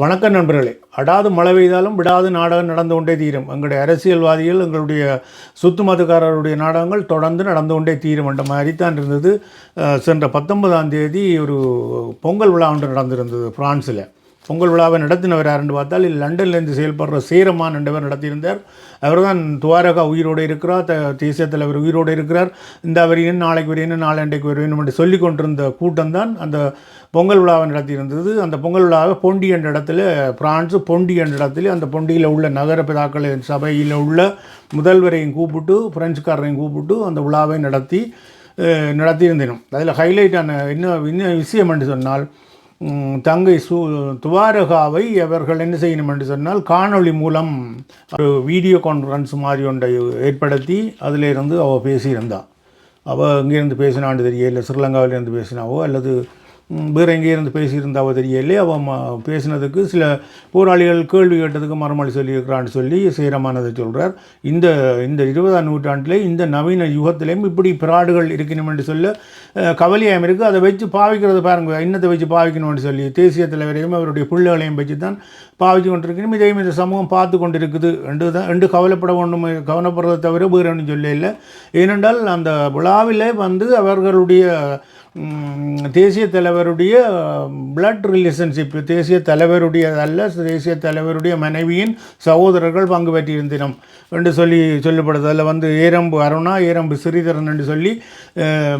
வணக்கம் நண்பர்களே அடாது மழை பெய்தாலும் விடாது நாடகம் நடந்து கொண்டே தீரும். எங்களுடைய அரசியல்வாதிகள் எங்களுடைய சுத்து மதக்காரருடைய நாடகங்கள் தொடர்ந்து நடந்து கொண்டே தீரும் என்ற மாதிரி தான் இருந்தது. சென்ற பத்தொன்பதாம் தேதி ஒரு பொங்கல் விழா ஒன்று நடந்திருந்தது பிரான்ஸில் பொங்கல் விழாவை நடத்தினவர் யாருன்னு பார்த்தால் லண்டன்லேருந்து செயல்படுற சீரமான் என்றவர் நடத்தியிருந்தார். அவர் தான் துவாரகா உயிரோடு இருக்கிறார் த தேசிய தலைவர் உயிரோடு இருக்கிறார். இந்த வரையும் நாளைக்கு வரையும் நாளண்டைக்கு வரையும் என்று சொல்லி கொண்டிருந்த கூட்டம் தான் அந்த பொங்கல் விழாவை நடத்தியிருந்தது. அந்த பொங்கல் விழாவை பொண்டி என்ற இடத்துல பிரான்ஸு பொண்டி என்ற இடத்துல அந்த பொண்டியில் உள்ள நகர பிதாக்களின் சபையில் உள்ள முதல்வரையும் கூப்பிட்டு பிரெஞ்சுக்காரரையும் கூப்பிட்டு அந்த விழாவை நடத்தி அஹ், அதில் அதில் ஹைலைட்டான என்ன என்ன விஷயம் என்று சொன்னால் தங்கை சு துவாரகாவை அவர்கள் என்ன செய்யணும் என்று சொன்னால் காணொளி மூலம் ஒரு வீடியோ கான்ஃபரன்ஸ் மாதிரி ஒன்றை ஏற்படுத்தி அதிலிருந்து அவள் பேசியிருந்தாள் அவள் இங்கேருந்து பேசினான்னு தெரியல ஸ்ரீலங்காவிலேருந்து பேசினாவோ அல்லது வேறு எங்கேயிருந்து பேசியிருந்தாவோ தெரியலே அவன் பேசினதுக்கு சில போராளிகள் கேள்வி கேட்டதுக்கு மறுமொழி சொல்லியிருக்கிறான்னு சொல்லி சேரமானதை சொல்கிறார் இந்த இந்த இருபதாம் நூற்றாண்டிலே இந்த நவீன யுகத்திலையும் இப்படி பிராடுகள் இருக்கணும் என்று சொல்ல அஹ், கவலையாயம் இருக்குது அதை வச்சு பாவிக்கிறது பாருங்க இன்னத்தை வச்சு பாவிக்கணும்னு சொல்லி தேசிய தலைவரையும் அவருடைய பிள்ளைகளையும் வச்சு தான் பாவிச்சு கொண்டிருக்கணும். இதையும் இந்த சமூகம் பார்த்து கொண்டு இருக்குது என்று தான் என்று கவலைப்பட ஒன்றும் கவலைப்படுறதை தவிர வேறு ஒன்றும் சொல்ல இல்லை. ஏனென்றால் அந்த விழாவிலே வந்து அவர்களுடைய தேசிய தலைவருடைய பிளட் ரிலேஷன்ஷிப் தேசிய தலைவருடைய அல்ல தேசிய தலைவருடைய மனைவியின் சகோதரர்கள் பங்கு பெற்றிருந்தினம் என்று சொல்லி சொல்லப்படுது. அதில் வந்து ஏரம்பு அருணா ஏரம்பு ஸ்ரீதரன் என்று சொல்லி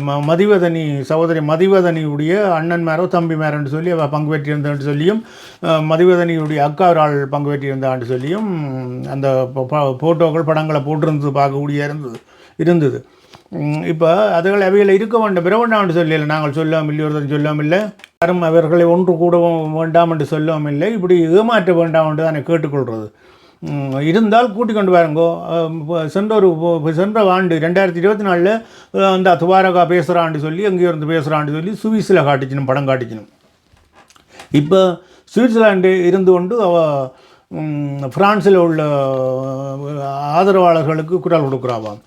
ம- மதிவதனி சகோதரி மதிவதனியுடைய அண்ணன்மாரோ தம்பிமாரோ என்று சொல்லி அவள் பங்கு பெற்றிருந்தான்னு சொல்லியும் மதிவதனியுடைய அக்கா ஒரு ஆள் பங்கு பெற்றிருந்தான்னு சொல்லியும் அந்த ஃபோட்டோக்கள் போட்டோக்கள் படங்களை போட்டிருந்தது பார்க்கக்கூடிய இருந்தது இருந்தது. இப்போ அதுகள் அவையில் இருக்க வேண்டும். பிரவண்ணான்னு சொல்லல நாங்கள் சொல்லாமல் இல்லை ஒருத்தர் சொல்லாமல் இல்லை. யாரும் அவர்களை ஒன்று கூடவும் வேண்டாம் என்று சொல்லவும் இல்லை. இப்படி ஏமாற்ற வேண்டாம் என்று தானே கேட்டுக்கொள்கிறது இருந்தால் கூட்டிக் கொண்டு வாருங்கோ. சென்ற ஒரு சென்ற ஆண்டு ரெண்டாயிரத்தி இருபத்தி நாலில் அந்த துவாரகா பேசுகிறான்னு சொல்லி எங்கேயோ இருந்து பேசுகிறான்னு சொல்லி சுவிஸில் காட்டிச்சினும் படம் காட்டிச்சினும். இப்போ சுவிட்சர்லாண்டு இருந்து கொண்டு அவ ஃப்ரான்ஸில் உள்ள ஆதரவாளர்களுக்கு குரல் கொடுக்குறாவாம்.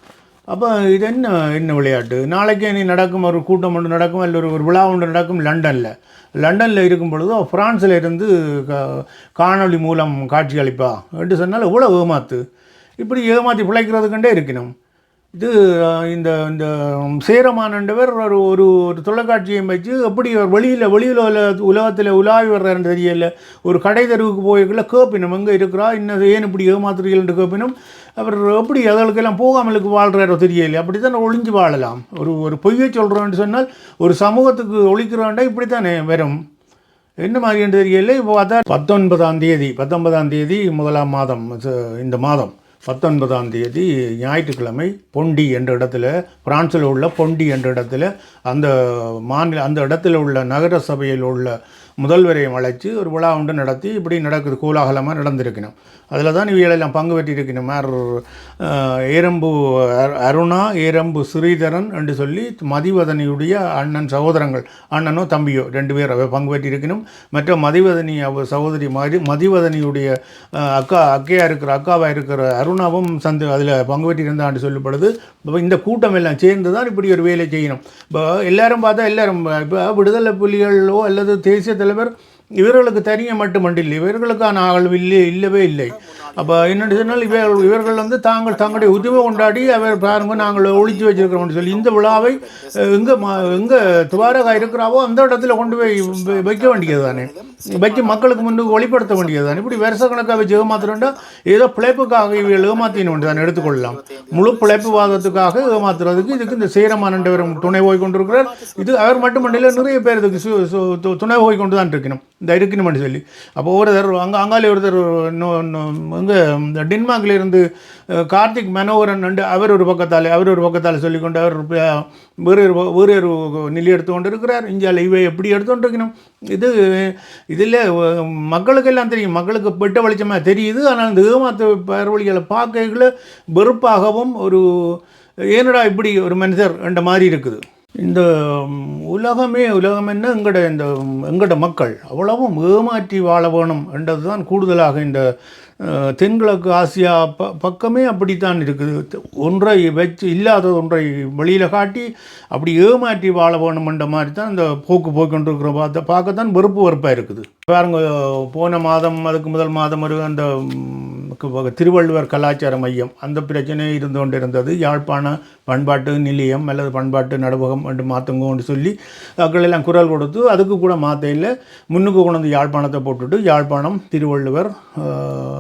அப்போ இது என்ன என்ன விளையாட்டு? நாளைக்கே நீ நடக்கும் ஒரு கூட்டம் ஒன்று நடக்கும் இல்லை ஒரு ஒரு விழா ஒன்று நடக்கும் லண்டனில். லண்டனில் இருக்கும் பொழுது ஃப்ரான்ஸில் பிரான்ஸில் இருந்து க காணொளி மூலம் காட்சி அளிப்பா. என்று சொன்னால் இவ்வளோ ஏமாத்து. இப்படி ஏமாற்றி பிழைக்கிறதுக்கண்டே இருக்கணும் இது இந்த இந்த சேரமானவர் ஒரு ஒரு ஒரு தொலைக்காட்சியை வச்சு எப்படி வெளியில் வெளியில் உல உலகத்தில் உலாவி வர்றாருன்னு தெரியல. ஒரு கடை தெருவுக்கு போயிருக்கல கேப்பினம் எங்கே இருக்கிறா இன்னும் ஏன் இப்படி ஏமாத்துறீங்கள்னு கேப்பினும் அவர் எப்படி அதற்கெல்லாம் போகாமலுக்கு வாழ்கிறாரோ தெரியல. அப்படி தான் ஒழிஞ்சு வாழலாம். ஒரு ஒரு பொய்யை சொல்கிறோன்னு சொன்னால் ஒரு சமூகத்துக்கு ஒழிக்கிறோண்டா இப்படி தானே வரும். என்ன மாதிரின்னு தெரியல. இப்போ பார்த்தா பத்தொன்பதாம் தேதி பத்தொன்பதாம் தேதி முதலாம் மாதம் இந்த மாதம். பத்தொன்பதாம் தேதி ஞாயிற்றுக்கிழமை பொண்டி என்ற இடத்துல பிரான்சில் உள்ள பொண்டி என்ற இடத்துல அந்த மாநில அந்த இடத்துல உள்ள நகர சபையில் உள்ள முதல்வரையும் அழைச்சி ஒரு விழா ஒன்று நடத்தி இப்படி நடக்குது கோலாகலமாக நடந்திருக்கணும். அதில் தான் இவைகளெல்லாம் பங்கு பெற்றிருக்கணும். மேர் ஏரம்பு அரு- அருணா ஏரம்பு ஸ்ரீதரன் என்று சொல்லி மதிவதனியுடைய அண்ணன் சகோதரங்கள் அண்ணனோ தம்பியோ ரெண்டு பேர் அவை பங்கு பெற்றிருக்கணும். மற்ற மதிவதனி அவ சகோதரி மதி மதிவதனியுடைய அக்கா அக்கையாக இருக்கிற அக்காவாக இருக்கிற அருணாவும் சந்து அதில் பங்கு பெற்றிருந்தான்னு சொல்லப்படுது இப்போ இந்த கூட்டம் எல்லாம் சேர்ந்து தான் இப்படி ஒரு வேலை செய்யணும். இப்போ எல்லாரும் பார்த்தா எல்லாரும் இப்போ விடுதலை புலிகளோ அல்லது தேசிய தலைவர் இவர்களுக்கு தெரிய மட்டுமண்டில்லை இவர்களுக்கான ஆள் இல்லை இல்லவே இல்லை. அப்போ என்னென்னு சொன்னால் இவர்கள் இவர்கள் வந்து தாங்கள் தங்களுடைய உரிமை கொண்டாடி அவர் பாருங்க நாங்கள் ஒழிச்சு வச்சிருக்கிறோம்னு சொல்லி இந்த விழாவை எங்கே மா எங்கே துவாரகா இருக்கிறாவோ அந்த இடத்துல கொண்டு போய் வைக்க வேண்டியது தானே வச்சு மக்களுக்கு முன்னுக்கு வெளிப்படுத்த வேண்டியது தானே இப்படி வருஷக்கணக்காக வச்சு ஏமாத்துறோம்னா ஏதோ பிழைப்புக்காக இவர்கள் ஏமாத்தின்னு தான் எடுத்துக்கொள்ளலாம். முழு பிழைப்புவாதத்துக்காக ஏமாத்துறதுக்கு இதுக்கு இந்த சேரமானவர் துணை போய் கொண்டிருக்கிறார். இது அவர் மட்டுமல்ல நிறைய பேர் இதுக்கு சு- துணை போய் கொண்டு தான் இருக்கணும். இந்த இருக்கணும்னு சொல்லி. அப்போ ஒருத்தர் அங்கே அங்காலே ஒருத்தர் இங்கே இந்த டென்மார்க்ல இருந்து கார்த்திக் மனோகரன் என்று அவர் ஒரு பக்கத்தால் அவர் ஒரு பக்கத்தால் சொல்லிக்கொண்டு அவர் வேறு ஒரு வேறு ஒரு நிலை எடுத்து கொண்டு இருக்கிறார் இந்தியாவில் இவை எப்படி எடுத்துகிட்டு இருக்கணும் இது இதில் மக்களுக்கெல்லாம் தெரியும். மக்களுக்கு பெட்ட வெளிச்சமாக தெரியுது. ஆனால் இந்த ஏமாத்து பரவழிகளை பார்க்கல வெறுப்பாகவும் ஒரு ஏனடா இப்படி ஒரு மனிதர்? என்ற மாதிரி இருக்குது. இந்த உலகமே உலகம் என்ன? எங்கட இந்த எங்கட மக்கள் அவ்வளவும் ஏமாற்றி வாழ வேணும் என்றது தான் கூடுதலாக இந்த தென்கிழக்கு ஆசியா ப பக்கமே அப்படித்தான் இருக்குது. ஒன்றை வச்சு இல்லாத ஒன்றை வெளியில் காட்டி அப்படி ஏமாற்றி வாழ வேணுமென்ற மாதிரி தான் இந்த போக்கு போய்க்கொண்டிருக்கிற பார்த்த பார்க்கத்தான் வெறுப்பு வெறுப்பாக இருக்குது. பாருங்க போன மாதம் அதுக்கு முதல் மாதம் ஒரு அந்த திருவள்ளுவர் கலாச்சார மையம். அந்த பிரச்சனை இருந்து கொண்டு இருந்தது யாழ்ப்பாண பண்பாட்டு நிலையம் அல்லது பண்பாட்டு நடுவகம் என்று மாற்றுங்கன்னு சொல்லி மக்கள் எல்லாம் குரல் கொடுத்து அதுக்கு கூட மாற்ற இல்லை முன்னுக்கு கொண்டு வந்து யாழ்ப்பாணத்தை போட்டுட்டு யாழ்ப்பாணம் திருவள்ளுவர்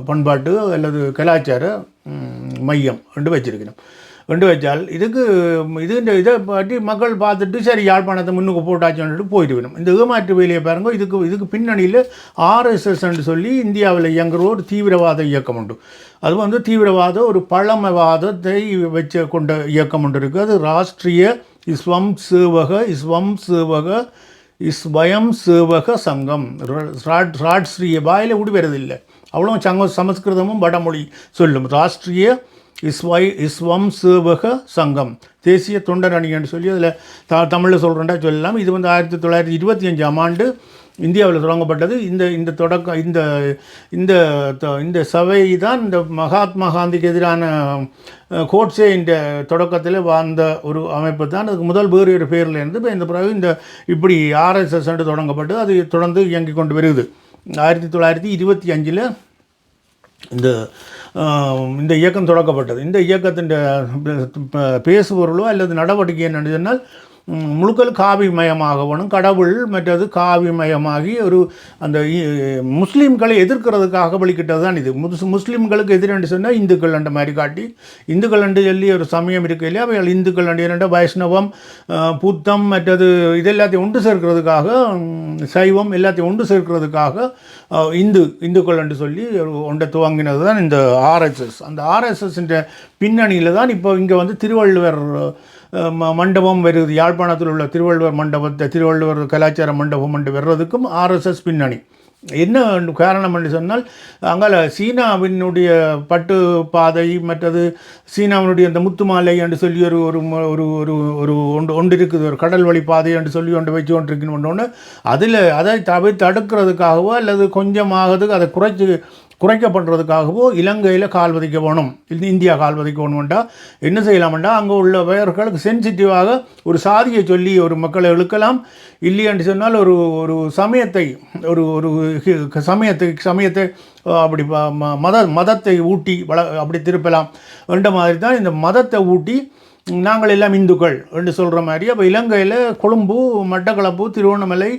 பண்பாட்டு அல்லது கலாச்சார மையம் என்று வச்சிருக்கணும் கொண்டு வச்சால் இதுக்கு இது இந்த இதை பற்றி மக்கள் பார்த்துட்டு சரி யாழ்ப்பாணத்தை முன்னுக்கு போட்டாச்சுன்னு வரணும் இந்த ஏமாற்று வேலையை பாருங்க இதுக்கு இதுக்கு பின்னணியில் ஆர்எஸ்எஸ்ன்னு சொல்லி இந்தியாவில் இயங்குற ஒரு தீவிரவாத இயக்கம் உண்டு. அது வந்து தீவிரவாத ஒரு பழமவாதத்தை வச்சு கொண்ட இயக்கம் ஒன்று இருக்குது அது ராஷ்ட்ரிய இஸ்வம் சேவக இஸ்வம் சேவக இஸ்வயம் சேவக சங்கம். ராட் வாயில் விடுவதில்லை அவ்வளோ சங்க சமஸ்கிருதமும் வடமொழி சொல்லும். ராஷ்ட்ரிய இஸ்வை இஸ்வம் சேவக சங்கம். தேசிய தொண்டர் அணின்னு சொல்லி அதில் த தமிழில் சொல்கிறேன்டா சொல்லலாம். இது வந்து ஆயிரத்தி தொள்ளாயிரத்தி இருபத்தி அஞ்சாம் ஆண்டு இந்தியாவில் தொடங்கப்பட்டது. இந்த இந்த தொடக்க இந்த இந்த த- இந்த சபை தான் இந்த மகாத்மா காந்திக்கு எதிரான கோட்ஸே கோட்சே இந்த தொடக்கத்தில் வாழ்ந்த ஒரு அமைப்பு தான். அதுக்கு முதல் வேறு ஒரு பேரில் இருந்து இப்போ இந்த பிறகு இந்த இப்படி ஆர்எஸ்எஸ் என்று தொடங்கப்பட்டு அது தொடர்ந்து இயங்கிக் கொண்டு வருகிறது ஆயிரத்தி தொள்ளாயிரத்தி இருபத்தி அஞ்சில் இந்த இந்த இயக்கம் தொடக்கப்பட்டது. இந்த இயக்கத்தின் பேசுபொருளோ அல்லது நடவடிக்கை என்னன்னு சொன்னால் முழுக்கல் காவிமயமாகவனும் கடவுள் மற்றது காவிமயமாகி ஒரு அந்த இ- முஸ்லீம்களை எதிர்க்கிறதுக்காக பலிக்கிட்டது தான் இது. முஸ் முஸ்லீம்களுக்கு எதிரென்று சொன்னால் இந்துக்கள் என்ற மாதிரி காட்டி இந்துக்கள் என்று சொல்லி ஒரு சமயம் இருக்கு இல்லையா? அவைகள் இந்துக்கள் அண்டு வைஷ்ணவம் புத்தம் மற்றது இது எல்லாத்தையும் ஒன்று சேர்க்கிறதுக்காக சைவம் எல்லாத்தையும் ஒன்று சேர்க்கிறதுக்காக இந்து இந்துக்கள் என்று சொல்லி ஒரு ஒன்றை துவங்கினது தான் இந்த ஆர்எஸ்எஸ் அந்த ஆர்எஸ்எஸ் பின்னணியில் தான் இப்போ இங்கே வந்து திருவள்ளுவர் மண்டபம் வருது யாழ்ப்பாணத்தில் உள்ள திருவள்ளுவர் மண்டபத்தை திருவள்ளுவர் கலாச்சார மண்டபம் என்று வர்றதுக்கும் ஆர்எஸ்எஸ் பின்னணி. என்ன காரணம் என்று சொன்னால் அங்கால சீனாவினுடைய பட்டு பாதை மற்றது சீனாவினுடைய அந்த முத்து மாலை என்று சொல்லி ஒரு ஒரு ஒரு ஒரு ஒரு ஒன்று ஒன்று இருக்குது ஒரு கடல் வழி பாதை என்று சொல்லி ஒன்று வச்சு கொண்டு இருக்குன்னு ஒன்று அதில் அதை தவி தடுக்கிறதுக்காகவோ அல்லது கொஞ்சமாகதுக்கு அதை குறைச்சி குறைக்க பண்ணுறதுக்காகவோ இலங்கையில் கால் பதிக்க வேணும். இது இந்தியா கால் பதிக்க வேணும்டா. என்ன செய்யலாம்டா அங்கே உள்ள உள்ளவர்களுக்கு சென்சிட்டிவாக ஒரு சாதியை சொல்லி ஒரு மக்களை இழுக்கலாம். இல்லையென்று சொன்னால் ஒரு ஒரு சமயத்தை ஒரு ஒரு சமயத்தை சமயத்தை அப்படி ம- மத மதத்தை ஊட்டி வள அப்படி திருப்பலாம். என்ற மாதிரி தான் இந்த மதத்தை ஊட்டி நாங்கள் எல்லாம் இந்துக்கள் என்று சொல்கிற மாதிரி. அப்போ இலங்கையில் கொழும்பு மட்டக்களப்பு திருவண்ணாமலை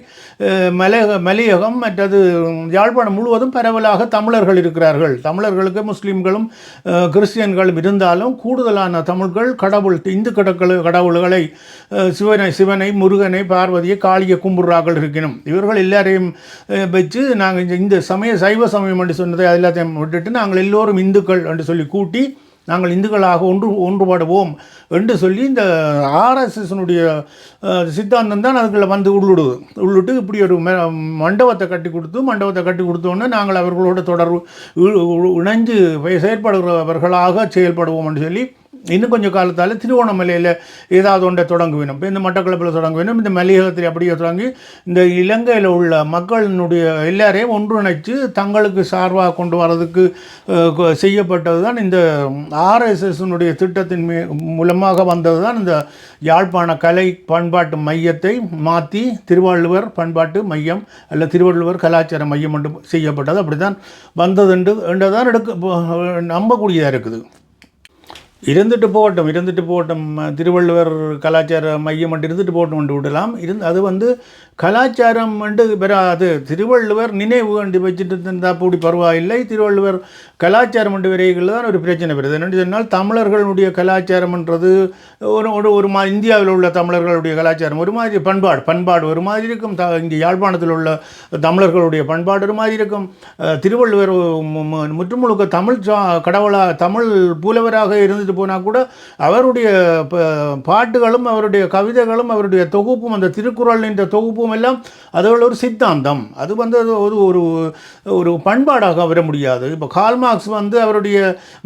அஹ், மலையகம் மற்றது யாழ்ப்பாணம் முழுவதும் பரவலாக தமிழர்கள் இருக்கிறார்கள். தமிழர்களுக்கு முஸ்லீம்களும் கிறிஸ்டியன்களும் இருந்தாலும் கூடுதலான தமிழ்கள் கடவுள் இந்து கடற்கள் கடவுள்களை சிவனை சிவனை முருகனை பார்வதியை காளியை கும்புறாக்கள் இருக்கணும் இவர்கள் எல்லாரையும் வச்சு நாங்கள் இந்த சமய சைவ சமயம் என்று சொன்னதை எல்லாத்தையும் விட்டுட்டு நாங்கள் எல்லோரும் இந்துக்கள் என்று சொல்லி கூட்டி நாங்கள் இந்துக்களாக ஒன்று ஒன்றுபடுவோம் என்று சொல்லி இந்த ஆர்எஸ்எஸ்னுடைய சித்தாந்தம் தான் அதுக்குள்ளே வந்து உள்ளுடுது. உள்ளிட்டு இப்படி ஒரு மண்டபத்தை கட்டி கொடுத்து மண்டபத்தை கட்டி கொடுத்தோன்னே நாங்கள் அவர்களோட தொடர்பு இணைஞ்சு செயற்படுகிறவர்களாக செயல்படுவோம் என்று சொல்லி இன்னும் கொஞ்சம் காலத்தால் திருவோணமலையில் ஏதாவது ஒன்றை தொடங்க வேணும் இப்போ இந்த மட்டக்களப்பில் தொடங்க வேணும் இந்த மலையகத்தில் அப்படியே தொடங்கி இந்த இலங்கையில் உள்ள மக்களினுடைய எல்லாரையும் ஒன்றிணைச்சு தங்களுக்கு சார்பாக கொண்டு வரதுக்கு செய்யப்பட்டது தான் இந்த ஆர்எஸ்எஸ்னுடைய திட்டத்தின் மே மூலமாக வந்தது தான் இந்த யாழ்ப்பாண கலை பண்பாட்டு மையத்தை மாற்றி திருவள்ளுவர் பண்பாட்டு மையம் அல்ல திருவள்ளுவர் கலாச்சார மையம் என்று செய்யப்பட்டது. அப்படி தான் வந்தது என்று என்று தான் எடுக்க நம்பக்கூடியதாக இருக்குது. இருந்துட்டு போகட்டும் இருந்துட்டு போகட்டும் திருவள்ளுவர் கலாச்சார மையம் மட்டும் இருந்துட்டு போகட்டும் என்று விடலாம். இருந்து அது வந்து கலாச்சாரம் என்று அது திருவள்ளுவர் நினைவு என்று வச்சுட்டு இருந்தால் அப்படி பரவாயில்லை. திருவள்ளுவர் கலாச்சாரம் என்று வரைகள் தான் ஒரு பிரச்சனை வருது. என்னென்னு சொன்னால் தமிழர்களுடைய கலாச்சாரம்ன்றது ஒரு ஒரு ஒரு மா இந்தியாவில் உள்ள தமிழர்களுடைய கலாச்சாரம் ஒரு மாதிரி பண்பாடு பண்பாடு ஒரு மாதிரி இருக்கும். த இங்கே யாழ்ப்பாணத்தில் உள்ள தமிழர்களுடைய பண்பாடு ஒரு மாதிரி இருக்கும். திருவள்ளுவர் முற்றுமுழுக்க தமிழ் சா கடவுளாக தமிழ் புலவராக இருந்துட்டு போனால் கூட அவருடைய ப- பாட்டுகளும் அவருடைய கவிதைகளும் அவருடைய தொகுப்பும் அந்த திருக்குறள் என்ற தொகுப்பும் எல்லாம் அதோட ஒரு சித்தாந்தம். அது வந்து அது ஒரு ஒரு ஒரு பண்பாடாக வர முடியாது. இப்போ கால்மார்க்ஸ் வந்து அவருடைய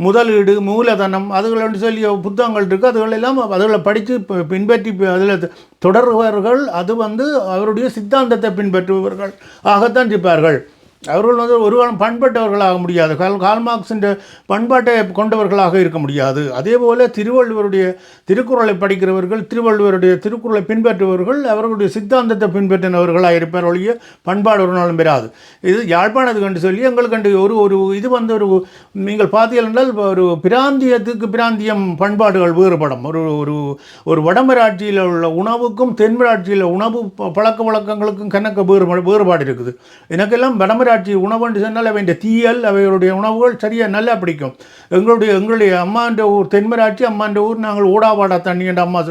முதலீடு மூலதனம் அதுகளை சொல்லி புத்தகங்கள் இருக்குது அதுகளெல்லாம் அதுகளை படித்து பின்பற்றி அதில் தொடர்பவர்கள் அது வந்து அவருடைய சித்தாந்தத்தை பின்பற்றுபவர்கள் ஆகத்தான் இருப்பார்கள். அவர்கள் வந்து ஒரு காலம் பண்பட்டவர்களாக முடியாது. கால் கால்மார்க்ஸின் பண்பாட்டை கொண்டவர்களாக இருக்க முடியாது. அதே போல் திருவள்ளுவருடைய திருக்குறளை படிக்கிறவர்கள் திருவள்ளுவருடைய திருக்குறளை பின்பற்றுபவர்கள் அவர்களுடைய சித்தாந்தத்தை பின்பற்றினவர்களாக இருப்பார் ஒழிய பண்பாடு ஒரு நாளும் பெறாது. இது யாழ்ப்பாணத்துக்கு கண்டு சொல்லி எங்களுக்கு கண்டு ஒரு ஒரு இது வந்து ஒரு நீங்கள் பார்த்தீர்கள் என்றால் ஒரு பிராந்தியத்துக்கு பிராந்தியம் பண்பாடுகள் வேறுபடும். ஒரு ஒரு ஒரு வடமராட்சியில் உள்ள உணவுக்கும் தென்மராட்சியில் உணவு ப- பழக்க வழக்கங்களுக்கும் கணக்க வேறுபாடு வேறுபாடு இருக்குது. எனக்கெல்லாம் வடமராட்சி உணவு என்று சொன்னால் அவை தீயல் அவைகளுடைய உணவுகள் சரியாக நல்லா பிடிக்கும். எங்களுடைய எங்களுடைய அம்மாண்ட ஊர் தென்மராட்சி அம்மாண்ட ஊர் நாங்கள் ஓடாவாடா தண்ணி என்ற அம்மா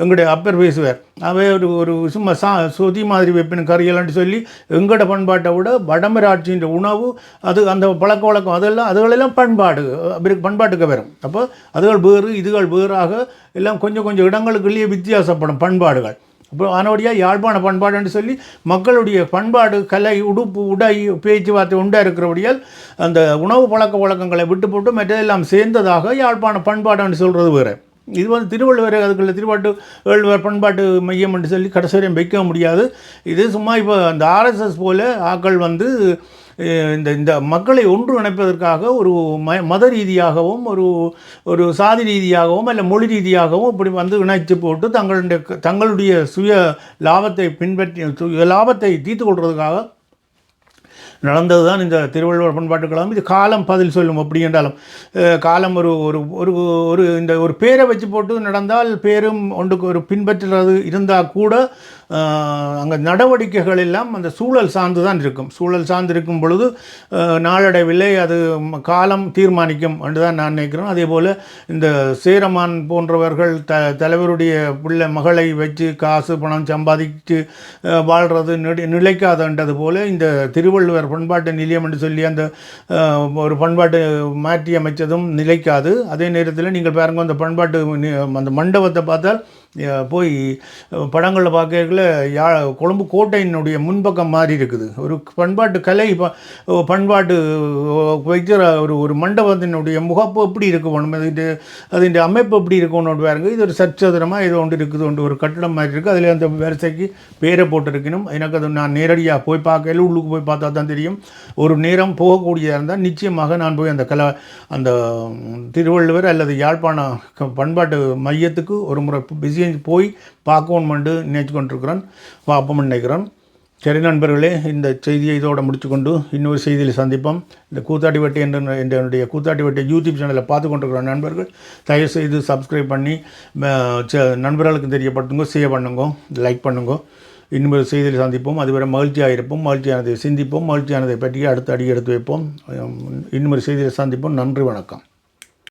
எங்களுடைய அப்பர் பேசுவார். அவை ஒரு ஒரு சும்மா சா சொதி மாதிரி வைப்பின் கறியலன்னு சொல்லி எங்களோட பண்பாட்டை விட வடமராட்சின்ற உணவு அது அந்த பழக்க வழக்கம் அதெல்லாம் அதுகளெல்லாம் பண்பாடு பண்பாட்டுக்கு வரும். அப்போ அதுகள் வேறு இதுகள் வேறாக எல்லாம் கொஞ்சம் கொஞ்சம் இடங்களுக்குள்ளேயே வித்தியாசப்படும் பண்பாடுகள். அப்புறம் அதனோடைய யாழ்ப்பாண பண்பாடுன்னு சொல்லி மக்களுடைய பண்பாடு கலை உடுப்பு உடை பேச்சுவார்த்தை உண்டாக இருக்கிறபடியால் அந்த உணவு பழக்க வழக்கங்களை விட்டு போட்டு மற்றதெல்லாம் சேர்ந்ததாக யாழ்ப்பாண பண்பாடுன்னு சொல்கிறது வேறு. இது வந்து திருவள்ளுவர் அதுக்குள்ள திருவாட்டு வேள்வர் பண்பாட்டு மையம் என்று சொல்லி கடைசி வரையும் வைக்க முடியாது. இது சும்மா இப்போ அந்த ஆர்எஸ்எஸ் போல் ஆக்கள் வந்து இந்த இந்த மக்களை ஒன்றிணைப்பதற்காக ஒரு ம மத ரீதியாகவும் ஒரு ஒரு சாதி ரீதியாகவும் இல்லை மொழி ரீதியாகவும் இப்படி வந்து இணைச்சு போட்டு தங்களுடைய தங்களுடைய சுய லாபத்தை பின்பற்றி சுய லாபத்தை தீர்த்து கொள்வதற்காக நடந்தது தான் இந்த திருவள்ளுவர் பண்பாட்டு கழகம். இது காலம் பதில் சொல்லும் அப்படி என்றாலும். காலம் ஒரு ஒரு ஒரு ஒரு இந்த ஒரு பேரை வச்சு போட்டு நடந்தால் பேரும் ஒன்றுக்கு ஒரு பின்பற்றுறது இருந்தால் கூட அங்கே நடவடிக்கைகள் எல்லாம் அந்த சூழல் சார்ந்து தான் இருக்கும். சூழல் சார்ந்து இருக்கும் பொழுது நாளடைவில்லை நாளடைவிலே அது காலம் தீர்மானிக்கும் என்று தான் நான் நினைக்கிறேன். அதே போல் இந்த சேரமான் போன்றவர்கள் த தலைவருடைய பிள்ளை மகளை வச்சு காசு பணம் சம்பாதிச்சு வாழ்கிறது நிலை நிலைக்காதன்றது போல இந்த திருவள்ளுவர் பண்பாட்டு நிலையம் என்று சொல்லி அந்த ஒரு பண்பாட்டு மாற்றி அமைச்சதும் நிலைக்காது. அதே நேரத்தில் நீங்கள் பாருங்கள் அந்த பண்பாட்டு அந்த மண்டபத்தை பார்த்தால் போய் படங்களில் பார்க்கல யா கொழும்பு கோட்டையினுடைய முன்பக்கம் மாதிரி இருக்குது. ஒரு பண்பாட்டு கலை பண்பாட்டு வைக்கிற ஒரு ஒரு மண்டபத்தினுடைய முகப்பு எப்படி இருக்கணும் அது அதனுடைய அமைப்பு எப்படி இருக்கணும் பாருங்க. இது ஒரு சச்சதுரமாக இது ஒன்று இருக்குது. ஒன்று ஒரு கட்டடம் மாதிரி இருக்குது அதில் அந்த வரிசைக்கு பேரை போட்டிருக்கணும். எனக்கு அது நான் நேரடியாக போய் பார்க்கல. உள்ளுக்கு போய் பார்த்தா தான் தெரியும். ஒரு நேரம் போகக்கூடியதாக இருந்தால் நிச்சயமாக நான் போய் அந்த கலா அந்த திருவள்ளுவர் அல்லது யாழ்ப்பாண பண்பாட்டு மையத்துக்கு ஒரு முறை பிஸி போய் பார்க்கணுமெண்டு நினைச்சு கொண்டிருக்கிறேன். பார்ப்போம்னு நினைக்கிறேன். சரி நண்பர்களே இந்த செய்தியை இதோட முடிச்சுக்கொண்டு இன்னொரு செய்தியில் சந்திப்போம். இந்த கூத்தாடி வட்டி என்ற என்னுடைய கூத்தாடி வட்டி யூடியூப் சேனலை பார்த்து கொண்டிருக்கிற நண்பர்கள் தயவு செய்து சப்ஸ்கிரைப் பண்ணி நண்பர்களுக்கு தெரியப்படுத்துங்க ஷேர் பண்ணுங்க லைக் பண்ணுங்க. இன்னொரு செய்தியில் சந்திப்போம். அதுவரை மகிழ்ச்சியாக இருப்போம் மகிழ்ச்சியானதை சிந்திப்போம் மகிழ்ச்சியானதை பற்றி அடுத்த அடி எடுத்து வைப்போம். இன்னொரு செய்தியில் சந்திப்போம். நன்றி வணக்கம்.